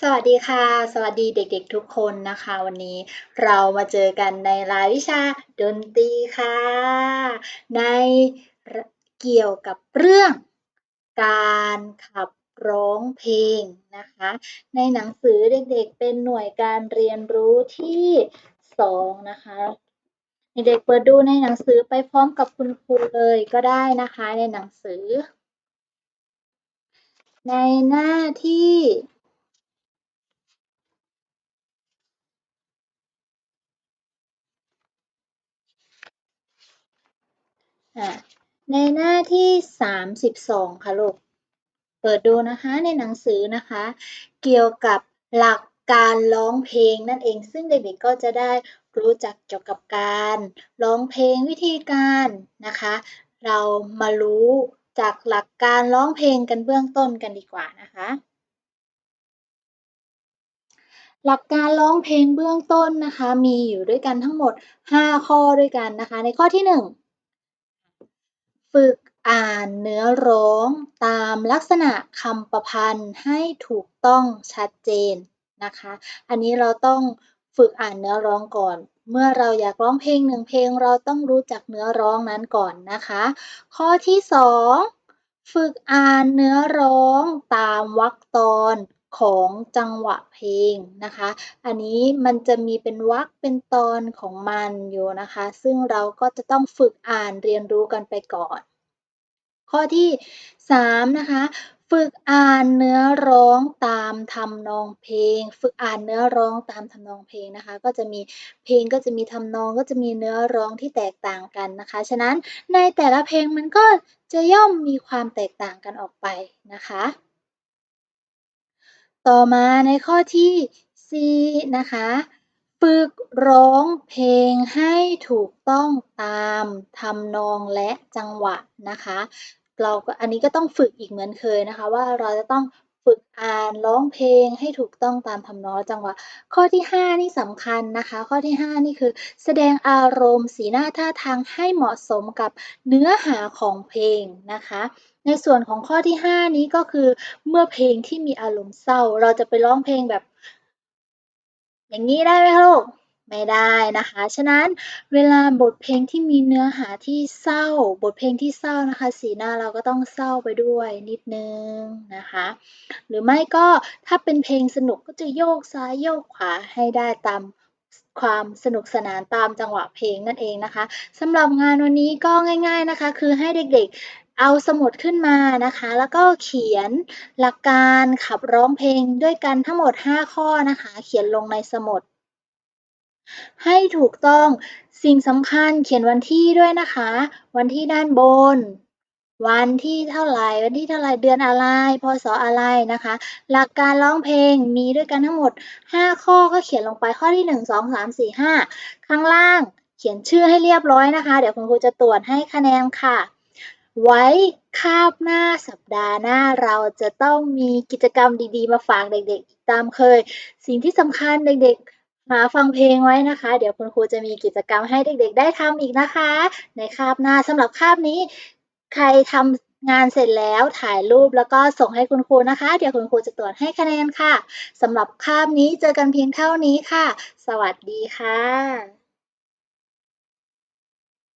สวัสดีค่ะ สวัสดีเด็กๆทุกคนนะคะ วันนี้เรามาเจอกันในรายวิชาดนตรีค่ะ ในเกี่ยวกับเรื่อง การขับร้องเพลงนะคะ ในหนังสือเด็กๆเป็นหน่วยการเรียนรู้ที่สองนะคะเด็กๆเปิดดูในหนังสือไปพร้อมกับคุณครูเลยก็ได้นะคะในหนังสือ ในหน้าที่ ในหน้าที่ 32 ค่ะลูก เปิดดูนะคะในหนังสือนะคะ เกี่ยวกับหลักการร้องเพลงนั่นเอง ซึ่งเด็กๆก็จะได้รู้จักเกี่ยวกับการร้องเพลงวิธีการนะคะ เรามารู้จากหลักการร้องเพลงกันเบื้องต้นกันดีกว่านะคะ หลักการร้องเพลงเบื้องต้นนะคะ มีอยู่ด้วยกันทั้งหมด 5 ข้อด้วยกันนะคะ ในข้อที่ 1 ฝึกอ่านเนื้อร้องตามลักษณะคำประพันธ์ให้ถูกต้องชัดเจนนะคะ อันนี้เราต้องฝึกอ่านเนื้อร้องก่อน เมื่อเราอยากร้องเพลงหนึ่งเพลงเราต้องรู้จักเนื้อร้องนั้นก่อนนะคะ ข้อที่ 2 ฝึกอ่านเนื้อร้องตามวรรคตอน ของจังหวะเพลงนะคะ อันนี้มันจะมีเป็นวรรคเป็นตอนของมันอยู่นะคะ ซึ่งเราก็จะต้องฝึกอ่านเรียนรู้กันไปก่อน ข้อที่ 3 นะคะ ฝึกอ่านเนื้อร้องตามทำนองเพลง ฝึกอ่านเนื้อร้องตามทำนองเพลงนะคะ ก็จะมีเพลงก็จะมีทำนองก็จะมีเนื้อร้องที่แตกต่างกันนะคะ ฉะนั้นในแต่ละเพลงมันก็จะย่อมมีความแตกต่างกันออกไปนะคะ ต่อมาในข้อที่ 4 นะคะ ฝึกร้องเพลงให้ถูกต้องตามทำนองและจังหวะนะคะ เราก็อันนี้ก็ต้องฝึกอีกเหมือนเคยนะคะ ว่าเราจะต้อง ฝึกอ่านร้องเพลงให้ถูกต้องตามทำนองจังหวะ ข้อที่ 5 นี่สำคัญนะคะ ข้อที่ 5 นี่คือแสดงอารมณ์ สีหน้าท่าทางให้เหมาะสมกับเนื้อหาของเพลงนะคะ ในส่วนของข้อที่ 5 นี้ก็คือเมื่อเพลงที่มีอารมณ์เศร้า เราจะไปร้องเพลงแบบ อย่างนี้ได้ไหมลูก ไม่ได้นะคะ ฉะนั้นเวลาบทเพลงที่มีเนื้อหาที่เศร้า บทเพลงที่เศร้านะคะ สีหน้าเราก็ต้องเศร้าไปด้วยนิดนึงนะคะ หรือไม่ก็ถ้าเป็นเพลงสนุกก็จะโยกซ้ายโยกขวาให้ได้ตามความสนุกสนานตามจังหวะเพลงนั่นเองนะคะสำหรับงานวันนี้ก็ง่าย ๆนะคะ คือให้เด็กๆเอาสมุดขึ้นมานะคะ แล้วก็เขียนหลักการขับร้องเพลงด้วยกันทั้งหมด 5 ข้อนะคะ เขียนลงในสมุด ให้ถูกต้อง สิ่งสำคัญเขียนวันที่ด้วยนะคะ วันที่ด้านบน วันที่เท่าไหร่ วันที่เท่าไหร่ เดือนอะไร พศอะไรนะคะ หลักการร้องเพลงมีด้วยกันทั้งหมด 5 ข้อก็เขียนลงไปข้อที่ 1 2 3 4 5 ข้างล่าง เขียนชื่อให้เรียบร้อยนะคะ เดี๋ยวคุณครูจะตรวจให้คะแนนค่ะ ไว้คาบหน้าสัปดาห์หน้าเราจะต้องมีกิจกรรมดีๆ มาฝากเด็กๆ ตามเคย สิ่งที่สำคัญเด็กๆ มาฟังเพลงไว้นะคะ เดี๋ยวคุณครูจะมีกิจกรรมให้เด็กๆ ได้ทำอีกนะคะ ในคาบหน้าสำหรับคาบนี้ ใครทำงานเสร็จแล้วถ่ายรูปแล้วก็ส่งให้คุณครูนะคะ เดี๋ยวคุณครูจะตรวจให้คะแนนค่ะสำหรับคาบนี้เจอกันเพียงเท่านี้ค่ะ สวัสดีค่ะ